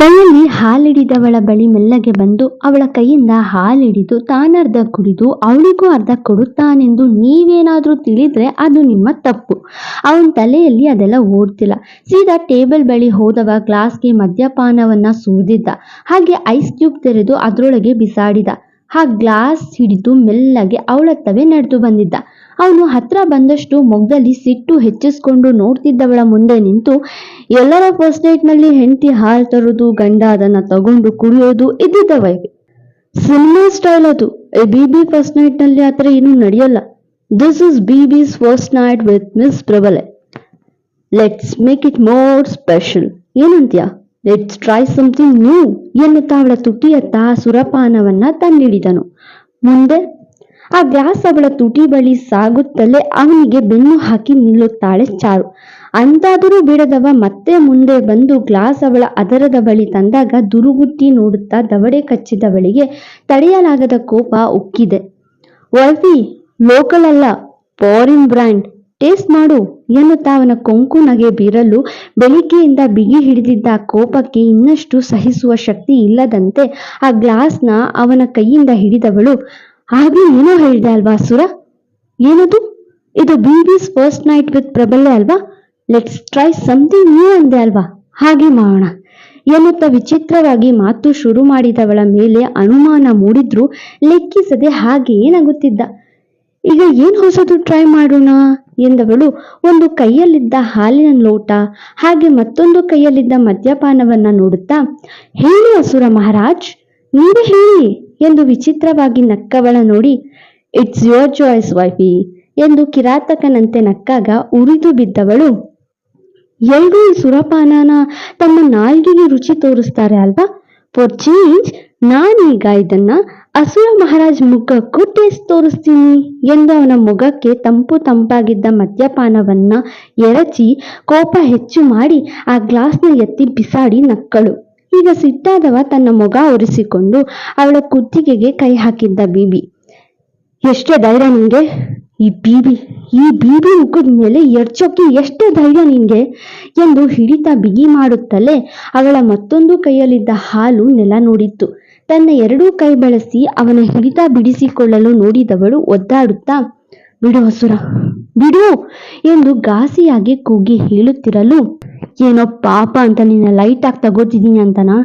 ಕೈಯಲ್ಲಿ ಹಾಲಿಡಿದವಳ ಬಳಿ ಮೆಲ್ಲಗೆ ಬಂದು ಅವಳ ಕೈಯಿಂದ ಹಾಲಿಡಿದು ತಾನರ್ಧ ಕುಡಿದು ಅವಳಿಗೂ ಅರ್ಧ ಕೊಡುತ್ತಾನೆಂದು ನೀವೇನಾದರೂ ತಿಳಿದ್ರೆ ಅದು ನಿಮ್ಮ ತಪ್ಪು. ಅವನ ತಲೆಯಲ್ಲಿ ಅದೆಲ್ಲ ಓಡ್ತಿಲ್ಲ. ಸೀದಾ ಟೇಬಲ್ ಬಳಿ ಹೋದವ ಗ್ಲಾಸ್ಗೆ ಮದ್ಯಪಾನವನ್ನ ಸುರಿದಿದ್ದ. ಹಾಗೆ ಐಸ್ ಕ್ಯೂಬ್ ತೆರೆದು ಅದರೊಳಗೆ ಬಿಸಾಡಿದ. ಆ ಗ್ಲಾಸ್ ಹಿಡಿದು ಮೆಲ್ಲಗೆ ಅವಳತ್ತವೇ ನಡೆದು ಬಂದಿದ್ದ. ಅವನು ಹತ್ರ ಬಂದಷ್ಟು ಮೊಗ್ದಲ್ಲಿ ಸಿಟ್ಟು ಹೆಚ್ಚಿಸ್ಕೊಂಡು ನೋಡ್ತಿದ್ದವಳ ಮುಂದೆ ನಿಂತು, ಎಲ್ಲರ ಫಸ್ಟ್ನಲ್ಲಿ ಹೆಂಡತಿ ಹಾಲು ತರೋದು, ಗಂಡ ಅದನ್ನ ತಗೊಂಡು ಕುಡಿಯೋದು, ಇದ್ದಿದ್ದ ವೈಫ್ ಸಿನಿಮಾ ಸ್ಟೈಲ್ ಅದು. ಬಿ ಬಿ ಫಸ್ಟ್ ನೈಟ್ನಲ್ಲಿ ಆತರ ಏನು ನಡೆಯಲ್ಲ. This is B B's first night with miss Prabale let's make it more special ಏನಂತ್ಯ? Let's try something new ಎನ್ನುತ್ತಾ ಅವಳ ತುಟಿಯತ್ತ ಸುರಪಾನವನ್ನ ತಂದಿಡಿದನು ಮುಂದೆ ಆ ಗ್ಲಾಸ್ ಅವಳ ತುಟಿ ಬಳಿ ಸಾಗುತ್ತಲೇ ಅವನಿಗೆ ಬೆನ್ನು ಹಾಕಿ ನಿಲ್ಲುತ್ತಾಳೆ ಚಾರು. ಅಂತಾದರೂ ಬಿಡದವ ಮತ್ತೆ ಮುಂದೆ ಬಂದು ಗ್ಲಾಸ್ ಅವಳ ಅದರದ ಬಳಿ ತಂದಾಗ ದುರುಗುಟ್ಟಿ ನೋಡುತ್ತಾ ದವಡೆ ಕಚ್ಚಿದವಳಿಗೆ ತಡೆಯಲಾಗದ ಕೋಪ ಉಕ್ಕಿದೆ. ವರ್ಫಿ ಲೋಕಲ್ ಅಲ್ಲ, ಫಾರಿನ್ ಬ್ರ್ಯಾಂಡ್, ಟೇಸ್ಟ್ ಮಾಡು ಎನ್ನುತ್ತಾ ಅವನ ಕೊಂಕು ನಗೆ ಬೀರಲು ಬೆಳಿಗ್ಗೆಯಿಂದ ಬಿಗಿ ಹಿಡಿದಿದ್ದ ಕೋಪಕ್ಕೆ ಇನ್ನಷ್ಟು ಸಹಿಸುವ ಶಕ್ತಿ ಇಲ್ಲದಂತೆ ಆ ಗ್ಲಾಸ್ನ ಅವನ ಕೈಯಿಂದ ಹಿಡಿದವಳು ಹಾಗೆ ಏನೋ ಹೇಳಿದೆ ಅಲ್ವಾ ಸುರ? ಏನದು? ಇದು BB's first night with Prabalya ಅಲ್ವಾ? ಲೆಟ್ಸ್ ಟ್ರೈ ಸಮಥಿಂಗ್ ನ್ಯೂ ಅಂದೆ ಅಲ್ವಾ? ಹಾಗೆ ಮಾಡೋಣ. ಎನ್ನುತ್ತಾ ವಿಚಿತ್ರವಾಗಿ ಮಾತು ಶುರು ಮಾಡಿದವಳ ಮೇಲೆ ಅನುಮಾನ ಮೂಡಿದ್ರು ಲೆಕ್ಕಿಸದೆ ಹಾಗೆ ನಗುತ್ತಿದ್ದ. ಈಗ ಏನು ಹೊಸದು ಟ್ರೈ ಮಾಡೋಣ? ಎಂದವಳು ಒಂದು ಕೈಯಲ್ಲಿದ್ದ ಹಾಲಿನ ಲೋಟ, ಹಾಗೆ ಮತ್ತೊಂದು ಕೈಯಲ್ಲಿದ್ದ ಮದ್ಯಪಾನವನ್ನ ನೋಡುತ್ತಾ, ಹೇಳಿ ಅಸುರ ಮಹಾರಾಜ್ ನೀವೇ ಹೇಳಿ ಎಂದು ವಿಚಿತ್ರವಾಗಿ ನಕ್ಕವಳ ನೋಡಿ ಇಟ್ಸ್ ಯುವರ್ ಚಾಯ್ಸ್ ವೈಫಿ ಎಂದು ಕಿರಾತಕನಂತೆ ನಕ್ಕಾಗ ಉರಿದು ಬಿದ್ದವಳು. ಎಲ್ರೂ ಈ ಸುರಪಾನನ ತಮ್ಮ ನಾಲ್ಗೆಗೆ ರುಚಿ ತೋರಿಸ್ತಾರೆ ಅಲ್ವಾ? ಫಾರ್ ಚೇಂಜ್ ನಾನೀಗ ಇದನ್ನ ಅಸುರ ಮಹಾರಾಜ್ ಮುಖಕ್ಕೂ ಟೇಸ್ಟ್ ತೋರಿಸ್ತೀನಿ ಎಂದು ಅವನ ಮುಖಕ್ಕೆ ತಂಪು ತಂಪಾಗಿದ್ದ ಮದ್ಯಪಾನವನ್ನ ಎರಚಿ ಕೋಪ ಹೆಚ್ಚು ಮಾಡಿ ಆ ಗ್ಲಾಸ್ನ ಎತ್ತಿ ಬಿಸಾಡಿ ನಕ್ಕಳು. ಈಗ ಸಿಟ್ಟಾದವ ತನ್ನ ಮೊಗ ಒರೆಸಿಕೊಂಡು ಅವಳ ಕುತ್ತಿಗೆಗೆ ಕೈ ಹಾಕಿದ್ದ ಬೀಬಿ. ಎಷ್ಟೇ ಧೈರ್ಯ ನಿಂಗೆ? ಈ ಬೀಬಿ ಈ ಬೀಬಿ ಮುಖದ ಮೇಲೆ ಎರ್ಚೋಕಿ ಎಷ್ಟೇ ಧೈರ್ಯ ನಿಂಗೆ? ಎಂದು ಹಿಡಿತ ಬಿಗಿ ಮಾಡುತ್ತಲೇ ಅವಳ ಮತ್ತೊಂದು ಕೈಯಲ್ಲಿದ್ದ ಹಾಲು ನೆಲ ನೋಡಿತ್ತು. ತನ್ನ ಎರಡೂ ಕೈ ಬಳಸಿ ಅವನ ಹಿಡಿತ ಬಿಡಿಸಿಕೊಳ್ಳಲು ನೋಡಿದವಳು ಒದ್ದಾಡುತ್ತಾ, ಬಿಡು ಹಸುರ ಬಿಡು ಎಂದು ಘಾಸಿಯಾಗಿ ಕೂಗಿ ಹೇಳುತ್ತಿರಲು, ಏನೋ ಪಾಪ ಅಂತ ನಿನ್ನ ಲೈಟ್ ಆಗಿ ತಗೋತಿದ್ದೀನಿ ಅಂತನಾ?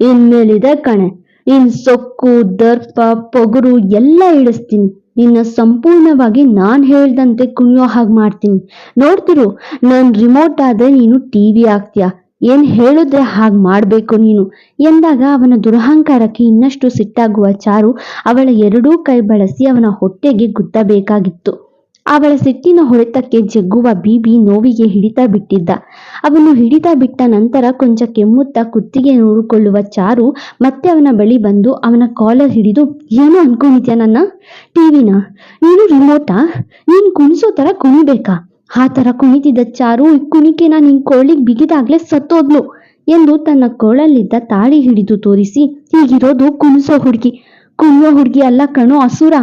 ಇನ್ಮೇಲಿದೆ ಕಣೆ ನಿನ್ ಸೊಕ್ಕು, ದರ್ಪ, ಪೊಗರು ಎಲ್ಲ ಇಳಿಸ್ತೀನಿ. ನಿನ್ನ ಸಂಪೂರ್ಣವಾಗಿ ನಾನ್ ಹೇಳ್ದಂತೆ ಕುಣಿಯೋ ಹಾಗೆ ಮಾಡ್ತೀನಿ. ನೋಡ್ತಿರು, ನಾನ್ ರಿಮೋಟ್ ಆದ್ರೆ ನೀನು ಟಿವಿ ಆಗ್ತೀಯ ಏನ್ ಹೇಳಿದ್ರೆ ಹಾಗೆ ಮಾಡ್ಬೇಕು ನೀನು? ಎಂದಾಗ ಅವನ ದುರಹಂಕಾರಕ್ಕೆ ಇನ್ನಷ್ಟು ಸಿಟ್ಟಾಗುವ ಚಾರು ಅವಳ ಎರಡೂ ಕೈ ಬಳಸಿ ಅವನ ಹೊಟ್ಟೆಗೆ ಗುದ್ದಬೇಕಾಗಿತ್ತು. ಅವಳ ಸಿಟ್ಟಿನ ಹೊಡೆತಕ್ಕೆ ಜಗ್ಗುವ ಬೀಬಿ ನೋವಿಗೆ ಹಿಡಿತ ಬಿಟ್ಟಿದ್ದ. ಅವನು ಹಿಡಿತ ಬಿಟ್ಟ ನಂತರ ಕೊಂಚ ಕೆಮ್ಮುತ್ತಾ ಕುತ್ತಿಗೆ ನೋಡಿಕೊಳ್ಳುವ ಚಾರು ಮತ್ತೆ ಅವನ ಬಳಿ ಬಂದು ಅವನ ಕಾಲರ್ ಹಿಡಿದು, ಏನೋ ಅನ್ಕೊಂಡಿದ್ಯಾ ನನ್ನ? ಟಿವಿನ ನೀನು ರಿಮೋಟಾ? ನೀನ್ ಕುಣಿಸೋ ತರ ಕುಣಿಬೇಕಾ? ಆ ತರ ಕುಣಿತಿದ್ದ ಚಾರು ಈ ಕುಣಿಕೆನ ನಿನ್ ಕೋಳಿಗ್ ಬಿಗಿದಾಗ್ಲೇ ಸತ್ತೋದ್ಲು ಎಂದು ತನ್ನ ಕೋಳಲ್ಲಿದ್ದ ತಾಳಿ ಹಿಡಿದು ತೋರಿಸಿ, ಹೀಗಿರೋದು ಕುಣಿಸೋ ಹುಡುಗಿ. ಕುಣಿಯೋ ಹುಡುಗಿ ಅಲ್ಲ ಕಣೋ ಅಸುರ.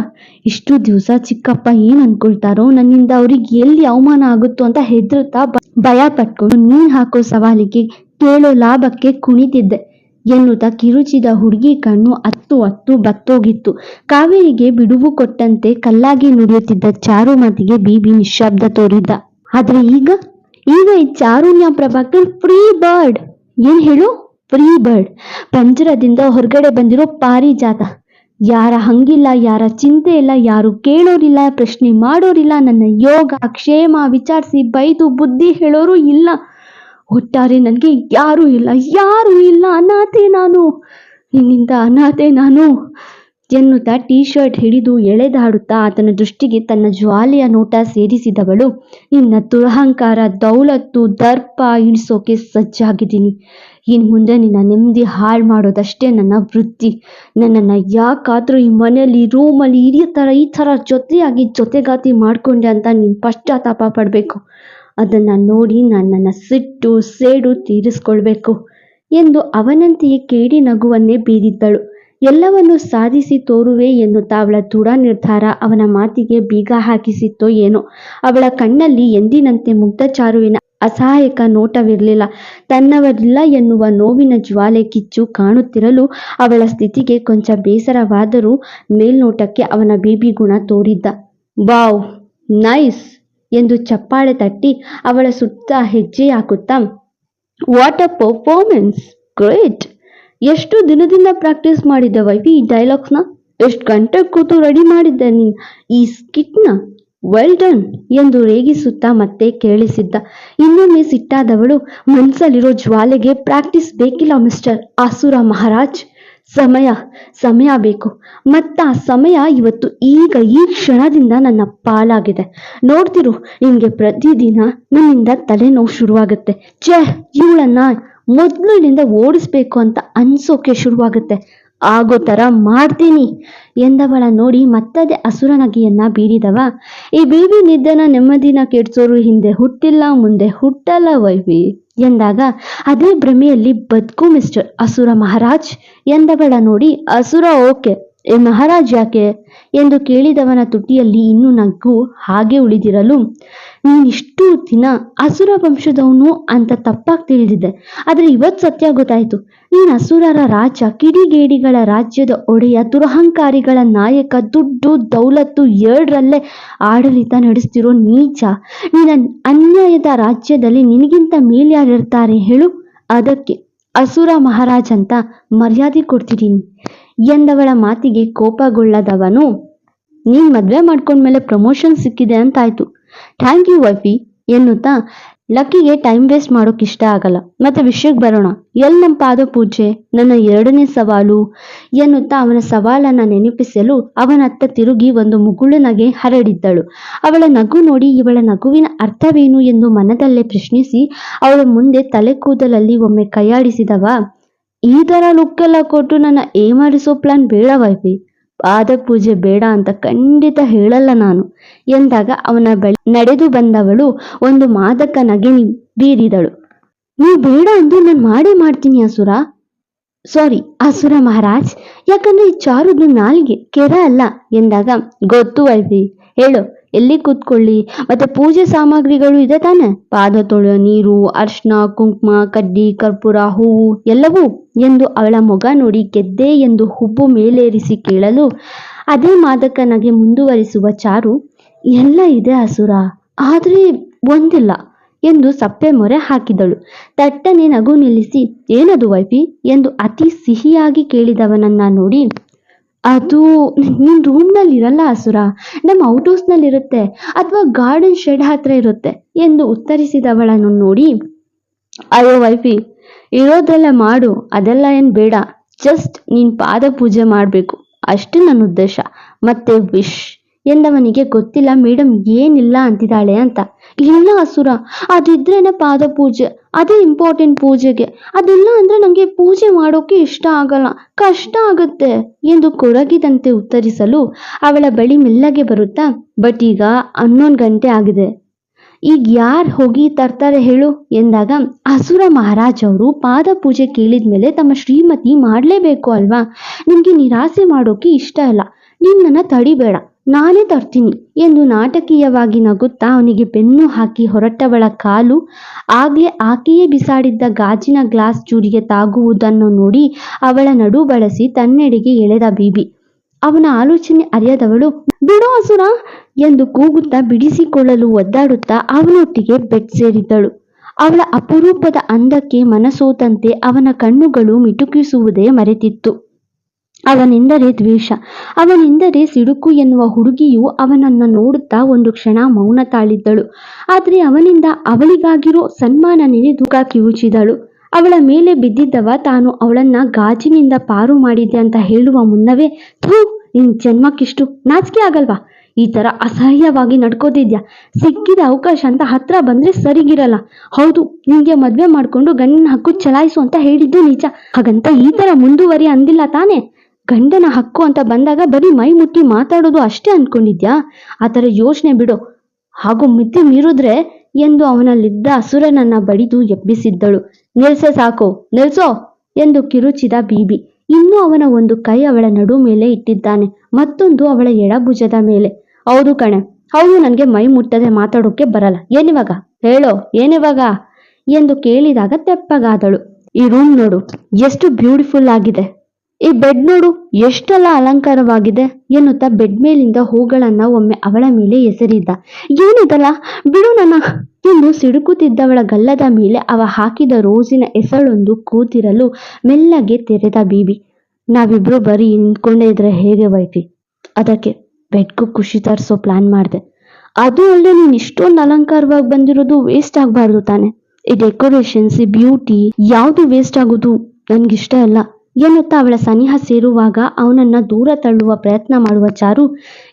ಇಷ್ಟು ದಿವಸ ಚಿಕ್ಕಪ್ಪ ಏನ್ ಅನ್ಕೊಳ್ತಾರೋ ನನ್ನಿಂದ ಅವ್ರಿಗೆ ಎಲ್ಲಿ ಅವಮಾನ ಆಗುತ್ತೋ ಅಂತ ಹೆದರುತ್ತಾ ಭಯ ಪಟ್ಕೊಂಡು ನೀನ್ ಹಾಕೋ ಸವಾಲಿಗೆ ಕೇಳೋ ಲಾಭಕ್ಕೆ ಕುಣಿತಿದ್ದೆ. ಎನ್ನುತ್ತಾ ಕಿರುಚಿದ ಹುಡುಗಿ ಕಣ್ಣು ಅತ್ತು ಅತ್ತು ಬತ್ತೋಗಿತ್ತು. ಕಾವೇರಿಗೆ ಬಿಡುವು ಕೊಟ್ಟಂತೆ ಕಲ್ಲಾಗಿ ನುಡಿಯುತ್ತಿದ್ದ ಚಾರು ಮಾತಿಗೆ ಬೀಬಿ ನಿಶಬ್ದ ತೋರಿದ್ದ. ಆದ್ರೆ ಈಗ? ಈಗ ಈ ಚಾರುಣ್ಯ ಪ್ರಭಾಕರ್ ಫ್ರೀ ಬರ್ಡ್. ಏನ್ ಹೇಳು? Free bird. ಪಂಜರದಿಂದ ಹೊರಗಡೆ ಬಂದಿರೋ ಪಾರಿಜಾತ. ಯಾರ ಹಂಗಿಲ್ಲ, ಯಾರ ಚಿಂತೆ ಇಲ್ಲ, ಯಾರು ಕೇಳೋರಿಲ್ಲ, ಪ್ರಶ್ನೆ ಮಾಡೋರಿಲ್ಲ, ನನ್ನ ಯೋಗ, ಕ್ಷೇಮ, ವಿಚಾರಿಸಿ, ಬೈದು, ಬುದ್ಧಿ ಹೇಳೋರು ಇಲ್ಲ. ಒಟ್ಟಾರೆ ನನಗೆ ಯಾರೂ ಇಲ್ಲ ಯಾರೂ ಇಲ್ಲ, ಅನಾಥೆ ನಾನು. ನಿನ್ನಿಂದ ಅನಾಥೆ ನಾನು. ಎನ್ನುತ್ತಾ ಟೀ ಶರ್ಟ್ ಹಿಡಿದು ಎಳೆದಾಡುತ್ತಾ ಆತನ ದೃಷ್ಟಿಗೆ ತನ್ನ ಜ್ವಾಲೆಯ ನೋಟ ಸೇರಿಸಿದವಳು. ನಿನ್ನ ದುರಹಂಕಾರ, ದೌಲತ್ತು, ದರ್ಪ ಇಳಿಸೋಕೆ ಸಜ್ಜಾಗಿದ್ದೀನಿ. ಇನ್ನು ಮುಂದೆ ನಿನ್ನ ನೆಮ್ಮದಿ ಹಾಳು ಮಾಡೋದಷ್ಟೇ ನನ್ನ ವೃತ್ತಿ. ನನ್ನನ್ನು ಯಾಕಾದರೂ ಈ ಮನೆಯಲ್ಲಿ ರೂಮಲ್ಲಿ ಇಡೀ ಥರ, ಈ ಥರ ಜೊತೆಯಾಗಿ ಜೊತೆಗಾತಿ ಮಾಡ್ಕೊಂಡೆ ಅಂತ ನೀನು ಪಶ್ಚಾತ್ತಾಪ ಪಡಬೇಕು. ಅದನ್ನು ನೋಡಿ ನಾನು ನನ್ನ ಸಿಟ್ಟು, ಸೇಡು ತೀರಿಸ್ಕೊಳ್ಬೇಕು ಎಂದು ಅವನಂತೆಯೇ ಕೇಡಿ ನಗುವನ್ನೇ ಬೀದಿದ್ದಳು. ಎಲ್ಲವನ್ನು ಸಾಧಿಸಿ ತೋರುವೆ ಎನ್ನುತ್ತಾ ಅವಳ ದೃಢ ನಿರ್ಧಾರ ಅವನ ಮಾತಿಗೆ ಬೀಗ ಹಾಕಿಸಿತ್ತೋ ಏನೋ. ಅವಳ ಕಣ್ಣಲ್ಲಿ ಎಂದಿನಂತೆ ಮುಗ್ಧಚಾರುವಿನ ಅಸಹಾಯಕ ನೋಟವಿರಲಿಲ್ಲ. ತನ್ನವರಿಲ್ಲ ಎನ್ನುವ ನೋವಿನ ಜ್ವಾಲೆ ಕಿಚ್ಚು ಕಾಣುತ್ತಿರಲು ಅವಳ ಸ್ಥಿತಿಗೆ ಕೊಂಚ ಬೇಸರವಾದರೂ ಮೇಲ್ನೋಟಕ್ಕೆ ಅವನ ಬೀಬಿ ಗುಣ ತೋರಿದ್ದ. Wow, nice! ಎಂದು ಚಪ್ಪಾಳೆ ತಟ್ಟಿ ಅವಳ ಸುತ್ತ ಹೆಜ್ಜೆ ಹಾಕುತ್ತಾ, ವಾಟ್ ಅ ಪರ್ಫಾರ್ಮೆನ್ಸ್! ಗ್ರೇಟ್! ಎಷ್ಟು ದಿನದಿಂದ ಪ್ರಾಕ್ಟೀಸ್ ಮಾಡಿದ್ದ ವೈಫಿ ಈ ಡೈಲಾಗ್ಸ್ನ? ಎಷ್ಟು ಗಂಟೆ ಕೂತು ರೆಡಿ ಮಾಡಿದ್ದ ನೀನು ಈ ಸ್ಕಿಟ್ನ? ವೆಲ್ ಡನ್ ಎಂದು ರೇಗಿಸುತ್ತಾ ಮತ್ತೆ ಕೇಳಿಸಿದ್ದ. ಇನ್ನೊಮ್ಮೆ ಸಿಟ್ಟಾದವಳು ಮನಸ್ಸಲ್ಲಿರೋ ಜ್ವಾಲೆಗೆ ಪ್ರಾಕ್ಟೀಸ್ ಬೇಕಿಲ್ಲ ಮಿಸ್ಟರ್ ಆಸುರ ಮಹಾರಾಜ್. ಸಮಯ ಸಮಯ ಬೇಕು. ಮತ್ತ ಆ ಸಮಯ ಇವತ್ತು ಈಗ ಈ ಕ್ಷಣದಿಂದ ನನ್ನ ಪಾಲಾಗಿದೆ. ನೋಡ್ತಿರು, ನಿಮ್ಗೆ ಪ್ರತಿದಿನ ನನ್ನಿಂದ ತಲೆನೋವು ಶುರುವಾಗುತ್ತೆ. ಛೇ, ಇವಳನ್ನ ಮೊದ್ಲಿನಿಂದ ಓಡಿಸ್ಬೇಕು ಅಂತ ಅನ್ಸೋಕೆ ಶುರುವಾಗುತ್ತೆ. ಆಗೋ ಥರ ಮಾಡ್ತೀನಿ ಎಂದವಳ ನೋಡಿ ಮತ್ತದೇ ಅಸುರನಗಿಯನ್ನ ಬೀರಿದವ. ಈ ಬೀಬಿ ನಿದ್ದನ ನೆಮ್ಮದಿನ ಕೆಡ್ಸೋರು ಹಿಂದೆ ಹುಟ್ಟಿಲ್ಲ, ಮುಂದೆ ಹುಟ್ಟಲ್ಲ ವೈವಿ ಎಂದಾಗ ಅದೇ ಭ್ರಮೆಯಲ್ಲಿ ಬದುಕು ಮಿಸ್ಟರ್ ಅಸುರ ಮಹಾರಾಜ್ ಎಂದವಳ ನೋಡಿ ಅಸುರ ಓಕೆ. ಏ ಮಹಾರಾಜ್ ಯಾಕೆ? ಎಂದು ಕೇಳಿದವನ ತುಟಿಯಲ್ಲಿ ಇನ್ನೂ ನಗು ಹಾಗೆ ಉಳಿದಿರಲು, ನೀನಿಷ್ಟು ದಿನ ಅಸುರ ವಂಶದವನು ಅಂತ ತಪ್ಪಾಗಿ ತಿಳಿದಿದ್ದೆ. ಆದರೆ ಇವತ್ತು ಸತ್ಯ ಗೊತ್ತಾಯ್ತು. ನೀನು ಅಸುರರ ರಾಜ, ಕಿಡಿಗೇಡಿಗಳ ರಾಜ್ಯದ ಒಡೆಯ, ದುರಹಂಕಾರಿಗಳ ನಾಯಕ, ದುಡ್ಡು, ದೌಲತ್ತು ಎರಡರಲ್ಲೇ ಆಡಳಿತ ನಡೆಸ್ತಿರೋ ನೀಚ. ನೀನ ಅನ್ಯಾಯದ ರಾಜ್ಯದಲ್ಲಿ ನಿನಗಿಂತ ಮೇಲ್ಯಾರಿರ್ತಾರೆ ಹೇಳು. ಅದಕ್ಕೆ ಅಸುರ ಮಹಾರಾಜ್ ಅಂತ ಮರ್ಯಾದೆ ಕೊಡ್ತಿದ್ದೀನಿ. ಎಂದವಳ ಮಾತಿಗೆ ಕೋಪಗೊಳ್ಳದವನು? ನೀನ್ ಮದ್ವೆ ಮಾಡ್ಕೊಂಡ್ಮೇಲೆ ಪ್ರಮೋಷನ್ ಸಿಕ್ಕಿದೆ ಅಂತಾಯ್ತು. ಥ್ಯಾಂಕ್ ಯು ವೈಫಿ, ಎನ್ನುತ್ತಾ, ಲಕ್ಕಿಗೆ ಟೈಮ್ ವೇಸ್ಟ್ ಮಾಡೋಕ್ ಇಷ್ಟ ಆಗಲ್ಲ. ಮತ್ತೆ ವಿಷಯಕ್ಕೆ ಬರೋಣ. ಎಲ್ ನಮ್ಮ ಪಾದ ಪೂಜೆ ನನ್ನ ಎರಡನೇ ಸವಾಲು, ಎನ್ನುತ್ತಾ, ಅವನ ಸವಾಲನ್ನ ನೆನಪಿಸಲು ಅವನತ್ತ ತಿರುಗಿ ಒಂದು ಮುಗುಳುನಗೆ ಹರಡಿದ್ದಳು. ಅವಳ ನಗು ನೋಡಿ ಇವಳ ನಗುವಿನ ಅರ್ಥವೇನು ಎಂದು ಮನದಲ್ಲೇ ಪ್ರಶ್ನಿಸಿ, ಅವಳ ಮುಂದೆ ತಲೆ ಕೂದಲಲ್ಲಿ ಒಮ್ಮೆ ಕೈಯಾಡಿಸಿದವ ಈ ತರ ಲುಕ್ ಎಲ್ಲ ಕೊಟ್ಟು ನನ್ನ ಏಮಾಡಿಸೋ ಪ್ಲಾನ್ ಬೇಡ ವೈಫಿ. ಪಾದ ಪೂಜೆ ಬೇಡ ಅಂತ ಖಂಡಿತ ಹೇಳಲ್ಲ ನಾನು. ಎಂದಾಗ ಅವನ ಬಳಿ ನಡೆದು ಬಂದವಳು ಒಂದು ಮಾದಕ ನಗೆ ಬೀರಿದಳು. ನೀವು ಬೇಡ ಅಂದು ನಾನು ಮಾಡೇ ಮಾಡ್ತೀನಿ ಅಸುರ. ಸಾರಿ ಅಸುರ ಮಹಾರಾಜ್. ಯಾಕಂದ್ರೆ ಈ ಚಾರುದು ನಾಲಿಗೆ ಕೆರ ಅಲ್ಲ. ಎಂದಾಗ, ಗೊತ್ತು ವೈಫಿ, ಹೇಳು. ಎಲ್ಲಿ ಕೂತ್ಕೊಳ್ಳಿ? ಮತ್ತೆ ಪೂಜೆ ಸಾಮಗ್ರಿಗಳು ಇದೆ ತಾನೆ? ಪಾದ ತೊಳೆಯ ನೀರು, ಅರ್ಶನ, ಕುಂಕುಮ, ಕಡ್ಡಿ, ಕರ್ಪೂರ, ಹೂವು ಎಲ್ಲವೂ ಎಂದು ಅವಳ ಮೊಗ ನೋಡಿ ಗೆದ್ದೆ ಎಂದು ಹುಬ್ಬು ಮೇಲೇರಿಸಿ ಕೇಳಲು ಅದೇ ಮಾದಕನಾಗೆ ಮುಂದುವರಿಸುವ ಚಾರು, ಎಲ್ಲ ಇದೆ ಅಸುರ, ಆದ್ರೆ ಒಂದಿಲ್ಲ ಎಂದು ಸಪ್ಪೆ ಮೊರೆ ಹಾಕಿದಳು. ತಟ್ಟನೆ ನಗು ನಿಲ್ಲಿಸಿ, ಏನದು ವೈಫಿ? ಎಂದು ಅತಿ ಸಿಹಿಯಾಗಿ ಕೇಳಿದವನನ್ನ ನೋಡಿ ಅದು ನಿನ್ ರೂಮ್ನಲ್ಲಿ ಇರಲ್ಲ ಅಸುರ? ನಮ್ಮ ಔಟ್ ಹೌಸ್ನಲ್ಲಿ ಇರುತ್ತೆ ಅಥವಾ ಗಾರ್ಡನ್ ಶೆಡ್ ಹತ್ರ ಇರುತ್ತೆ ಎಂದು ಉತ್ತರಿಸಿದವಳನ್ನು ನೋಡಿ, ಅಯ್ಯೋ ವೈಫಿ, ಇರೋದೆಲ್ಲ ಮಾಡು. ಅದೆಲ್ಲ ಏನ್ ಬೇಡ. ಜಸ್ಟ್ ನೀನ್ ಪಾದ ಪೂಜೆ ಮಾಡಬೇಕು. ಅಷ್ಟೇ ನನ್ನ ಉದ್ದೇಶ. ಮತ್ತೆ ವಿಶ್ ಎಂದವನಿಗೆ ಗೊತ್ತಿಲ್ಲ ಮೇಡಮ್ ಏನಿಲ್ಲ ಅಂತಿದ್ದಾಳೆ ಅಂತ. ಇಲ್ಲ ಅಸುರ ಅದಿದ್ರೇನೆ ಪಾದ ಪೂಜೆ ಅದೇ ಇಂಪಾರ್ಟೆಂಟ್ ಪೂಜೆಗೆ. ಅದಿಲ್ಲ ಅಂದ್ರೆ ನಂಗೆ ಪೂಜೆ ಮಾಡೋಕೆ ಇಷ್ಟ ಆಗಲ್ಲ, ಕಷ್ಟ ಆಗುತ್ತೆ. ಎಂದು ಕೊರಗಿದಂತೆ ಉತ್ತರಿಸಲು ಅವಳ ಬಳಿ ಮೆಲ್ಲಗೆ ಬರುತ್ತಾ, ಬಟ್ ಈಗ ಹನ್ನೊಂದು ಗಂಟೆ ಆಗಿದೆ. ಈಗ ಯಾರು ಹೋಗಿ ತರ್ತಾರೆ ಹೇಳು? ಎಂದಾಗ, ಅಸುರ ಮಹಾರಾಜ್ ಅವರು ಪಾದ ಪೂಜೆ ಕೇಳಿದ್ಮೇಲೆ ತಮ್ಮ ಶ್ರೀಮತಿ ಮಾಡಲೇಬೇಕು ಅಲ್ವಾ? ನಿಮಗೆ ನಿರಾಸೆ ಮಾಡೋಕೆ ಇಷ್ಟ ಇಲ್ಲ. ನಿನ್ನನ್ನು ತಡಿಬೇಡ. ನಾನೇ ತರ್ತೀನಿ ಎಂದು ನಾಟಕೀಯವಾಗಿ ನಗುತ್ತಾ ಅವನಿಗೆ ಬೆನ್ನು ಹಾಕಿ ಹೊರಟವಳ ಕಾಲು, ಆಗ್ಲೇ ಆಕೆಯೇ ಬಿಸಾಡಿದ್ದ ಗಾಜಿನ ಗ್ಲಾಸ್ ಚೂರಿಗೆ ತಾಗುವುದನ್ನು ನೋಡಿ ಅವಳ ನಡು ಬಳಸಿ ತನ್ನೆಡೆಗೆ ಎಳೆದ ಬೀಬಿ. ಅವನ ಆಲೋಚನೆ ಅರಿಯದವಳು, ಬಿಡು ಹಸುರ ಎಂದು ಕೂಗುತ್ತಾ ಬಿಡಿಸಿಕೊಳ್ಳಲು ಒದ್ದಾಡುತ್ತಾ ಅವನೊಟ್ಟಿಗೆ ಬೆಡ್ ಸೇರಿದ್ದಳು. ಅವಳ ಅಪರೂಪದ ಅಂದಕ್ಕೆ ಮನಸೋತಂತೆ ಅವನ ಕಣ್ಣುಗಳು ಮಿಟುಕಿಸುವುದೇ ಮರೆತಿತ್ತು. ಅವನೆಂದರೆ ದ್ವೇಷ, ಅವನೆಂದರೆ ಸಿಡುಕು ಎನ್ನುವ ಹುಡುಗಿಯು ಅವನನ್ನ ನೋಡುತ್ತಾ ಒಂದು ಕ್ಷಣ ಮೌನ ತಾಳಿದ್ದಳು. ಆದರೆ ಅವನಿಂದ ಅವಳಿಗಾಗಿರೋ ಸನ್ಮಾನ ನೆನೆದು ಕಿವುಚಿದಳು. ಅವಳ ಮೇಲೆ ಬಿದ್ದಿದ್ದವ ತಾನು ಅವಳನ್ನ ಗಾಜಿನಿಂದ ಪಾರು ಮಾಡಿದ್ದೆ ಅಂತ ಹೇಳುವ ಮುನ್ನವೇ, ಥೂ, ನಿನ್ ಜನ್ಮಕ್ಕಿಷ್ಟು ನಾಚಿಕೆ ಆಗಲ್ವಾ? ಈ ತರ ಅಸಹ್ಯವಾಗಿ ನಡ್ಕೋತಿದ್ಯಾ? ಸಿಕ್ಕಿದ ಅವಕಾಶ ಅಂತ ಹತ್ರ ಬಂದ್ರೆ ಸರಿಗಿರಲ್ಲ. ಹೌದು, ನಿಂಗೆ ಮದ್ವೆ ಮಾಡ್ಕೊಂಡು ಗಂಡನ ಹಕ್ಕು ಚಲಾಯಿಸು ಅಂತ ಹೇಳಿದ್ದು ನಿಜ. ಹಾಗಂತ ಈ ತರ ಮುಂದುವರಿ ಅಂದಿಲ್ಲ ತಾನೇ? ಗಂಡನ ಹಕ್ಕು ಅಂತ ಬಂದಾಗ ಬರೀ ಮೈ ಮುಟ್ಟಿ ಮಾತಾಡೋದು ಅಷ್ಟೇ ಅನ್ಕೊಂಡಿದ್ಯಾ? ಆ ಥರ ಯೋಚನೆ ಬಿಡು. ಹಾಗೂ ಮಿತಿ ಮೀರಿದ್ರೆ ಎಂದು ಅವನಲ್ಲಿದ್ದ ಅಸುರನನ್ನ ಬಡಿದು ಎಬ್ಬಿಸಿದ್ದಳು. ನಿಲ್ಸೆ ಸಾಕು, ನಿಲ್ಸೋ ಎಂದು ಕಿರುಚಿದ ಬೀಬಿ. ಇನ್ನೂ ಅವನ ಒಂದು ಕೈ ಅವಳ ನಡು ಮೇಲೆ ಇಟ್ಟಿದ್ದಾನೆ, ಮತ್ತೊಂದು ಅವಳ ಎಡಭುಜದ ಮೇಲೆ. ಹೌದು ಕಣೆ ಹೌದು ನನಗೆ ಮೈ ಮುಟ್ಟದೆ ಮಾತಾಡೋಕೆ ಬರಲ್ಲ. ಏನಿವಾಗ? ಹೇಳೋ, ಏನಿವಾಗ? ಎಂದು ಕೇಳಿದಾಗ ತೆಪ್ಪಗಾದಳು. ಈ ರೂಮ್ ನೋಡು, ಎಷ್ಟು ಬ್ಯೂಟಿಫುಲ್ ಆಗಿದೆ. ಈ ಬೆಡ್ ನೋಡು, ಎಷ್ಟೆಲ್ಲ ಅಲಂಕಾರವಾಗಿದೆ ಎನ್ನುತ್ತಾ ಬೆಡ್ ಮೇಲಿಂದ ಹೂಗಳನ್ನ ಒಮ್ಮೆ ಅವಳ ಮೇಲೆ ಎಸರಿದ್ದ. ಏನಿದಲ್ಲ, ಬಿಡು ನನ್ನ ಎಂದು ಸಿಡುಕುತ್ತಿದ್ದವಳ ಗಲ್ಲದ ಮೇಲೆ ಅವ ಹಾಕಿದ ರೋಸಿನ ಎಸಳೊಂದು ಕೂತಿರಲು ಮೆಲ್ಲಗೆ ತೆರೆದ ಬೀಬಿ ನಾವಿಬ್ರು ಬರೀ ನಿಂತ್ಕೊಂಡೇ ಇದ್ರೆ ಹೇಗೆ ವೈಫಿ ಅದಕ್ಕೆ ಬೆಡ್ಗೂ ಖುಷಿ ತರಿಸೋ ಪ್ಲಾನ್ ಮಾಡಿದೆ. ಅದು ಅಲ್ಲದೆ ನೀನು ಇಷ್ಟೊಂದು ಅಲಂಕಾರವಾಗಿ ಬಂದಿರೋದು ವೇಸ್ಟ್ ಆಗಬಾರ್ದು ತಾನೆ. ಈ ಡೆಕೋರೇಷನ್ಸ್ ಈ ಬ್ಯೂಟಿ ಯಾವುದು ವೇಸ್ಟ್ ಆಗೋದು ನನಗಿಷ್ಟ ಇಲ್ಲ ಎನ್ನುತ್ತಾ ಅವಳ ಸನಿಹ ಸೇರುವಾಗ ಅವನನ್ನ ದೂರ ತಳ್ಳುವ ಪ್ರಯತ್ನ ಮಾಡುವ ಚಾರು.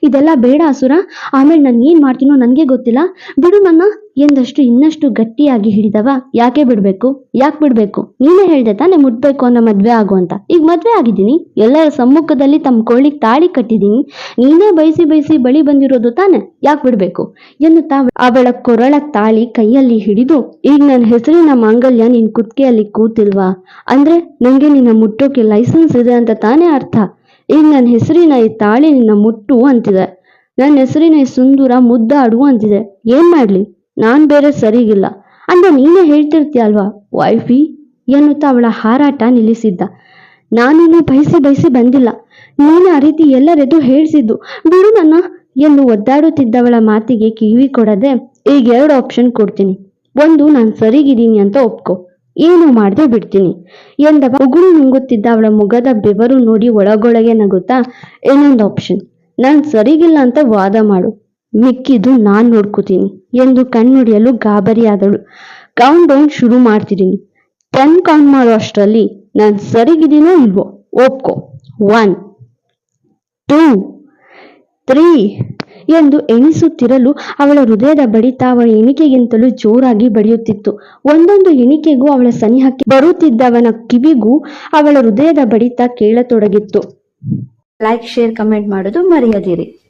ಇದೆಲ್ಲ ಬೇಡ ಅಸುರ. ಆಮೇಲೆ ನಾನು ಏನ್ ಮಾಡ್ತೀನೋ ನನಗೆ ಗೊತ್ತಿಲ್ಲ. ಬಿಡು ನನ್ನ. ಎಂದಷ್ಟು ಇನ್ನಷ್ಟು ಗಟ್ಟಿಯಾಗಿ ಹಿಡಿದವ? ಯಾಕೆ ಬಿಡ್ಬೇಕು? ಯಾಕೆ ಬಿಡ್ಬೇಕು? ನೀನೇ ಹೇಳ್ದೆ ತಾನೆ ಮುಟ್ಬೇಕು ಅನ್ನೋ ಮದ್ವೆ ಆಗು ಅಂತ. ಈಗ ಮದ್ವೆ ಆಗಿದ್ದೀನಿ. ಎಲ್ಲರ ಸಮ್ಮುಖದಲ್ಲಿ ತಮ್ಮ ಕೋಳಿ ತಾಳಿ ಕಟ್ಟಿದ್ದೀನಿ. ನೀನೇ ಬಯಸಿ ಬಯಸಿ ಬಳಿ ಬಂದಿರೋದು ತಾನೆ. ಯಾಕೆ ಬಿಡ್ಬೇಕು? ಎನ್ನುತ್ತಾ ಅವಳ ಕೊರಳ ತಾಳಿ ಕೈಯಲ್ಲಿ ಹಿಡಿದು, ಈಗ ನನ್ನ ಹೆಸರಿನ ಮಾಂಗಲ್ಯ ನಿನ್ ಕುತ್ತಿಗೆಯಲ್ಲಿ ಕೂತಿಲ್ವಾ? ಅಂದ್ರೆ ನಂಗೆ ನಿನ್ನ ಮುಟ್ಟೋಕೆ ಲೈಸೆನ್ಸ್ ಇದೆ ಅಂತ ತಾನೇ ಅರ್ಥ. ಈಗ ನನ್ನ ಹೆಸರಿನ ಈ ತಾಳಿ ನಿನ್ನ ಮುಟ್ಟು ಅಂತಿದೆ. ನನ್ನ ಹೆಸರಿನ ಈ ಸುಂದರ ಮುದ್ದಾಡು ಅಂತಿದೆ. ಏನ್ ಮಾಡ್ಲಿ? ನಾನ್ ಬೇರೆ ಸರಿಗಿಲ್ಲ. ಅಂದ್ರೆ ನೀನೇ ಹೇಳ್ತಿರ್ತೀಯಲ್ವಾ? ವೈಫಿ ಎನ್ನುತ್ತಾ ಅವಳ ಹಾರಾಟ ನಿಲ್ಲಿಸಿದ್ದ. ನಾನೇನು ಬಯಸಿ ಬಯಸಿ ಬಂದಿಲ್ಲ. ನೀನು ಆ ರೀತಿ ಎಲ್ಲರೆದು ಹೇಳಿಸಿದ್ದು. ಬಿಡು ನನ್ನ ಎಂದು ಒದ್ದಾಡುತ್ತಿದ್ದವಳ ಮಾತಿಗೆ ಕಿವಿ ಕೊಡದೆ, ಈಗ ಎರಡು ಆಪ್ಷನ್ ಕೊಡ್ತೀನಿ. ಒಂದು, ನಾನು ಸರಿಗಿದ್ದೀನಿ ಅಂತ ಒಪ್ಕೊ. ಏನು ಮಾಡದೆ ಬಿಡ್ತೀನಿ ಎಂದ ಉಗುಳು ನುಂಗುತ್ತಿದ್ದ ಅವಳ ಮುಖದ ಬೆವರು ನೋಡಿ ಒಳಗೊಳಗೆ ನಗುತ್ತಾ, ಇನ್ನೊಂದು ಆಪ್ಷನ್ ನಾನು ಸರಿಗಿಲ್ಲ ಅಂತ ವಾದ ಮಾಡು. ಮಿಕ್ಕಿದ್ದು ನಾನ್ ನೋಡ್ಕೋತೀನಿ ಎಂದು ಕಣ್ಣುಡಿಯಲು ಗಾಬರಿಯಾದಳು ಕೌಂಟ್ ಡೌನ್ ಶುರು ಮಾಡ್ತಿದ್ದೀನಿ. ಟೆನ್ ಕೌಂಟ್ ಮಾಡೋ ಅಷ್ಟರಲ್ಲಿ. ನಾನು ಸರಿಗಿದ್ದೀನೋ ಇಲ್ವೋ? ಒಪ್ಕೋ. ಒನ್ ಟೂ ತ್ರೀ ಎಂದು ಎಣಿಸುತ್ತಿರಲು ಅವಳ ಹೃದಯದ ಬಡಿತ ಅವಳ ಎಣಿಕೆಗಿಂತಲೂ ಜೋರಾಗಿ ಬಡಿಯುತ್ತಿತ್ತು. ಒಂದೊಂದು ಎಣಿಕೆಗೂ ಅವಳ ಸನಿಹಕ್ಕೆ ಬರುತ್ತಿದ್ದವನ ಕಿವಿಗೂ ಅವಳ ಹೃದಯದ ಬಡಿತ ಕೇಳತೊಡಗಿತ್ತು. ಲೈಕ್ ಶೇರ್ ಕಮೆಂಟ್ ಮಾಡೋದು ಮರೆಯದಿರಿ.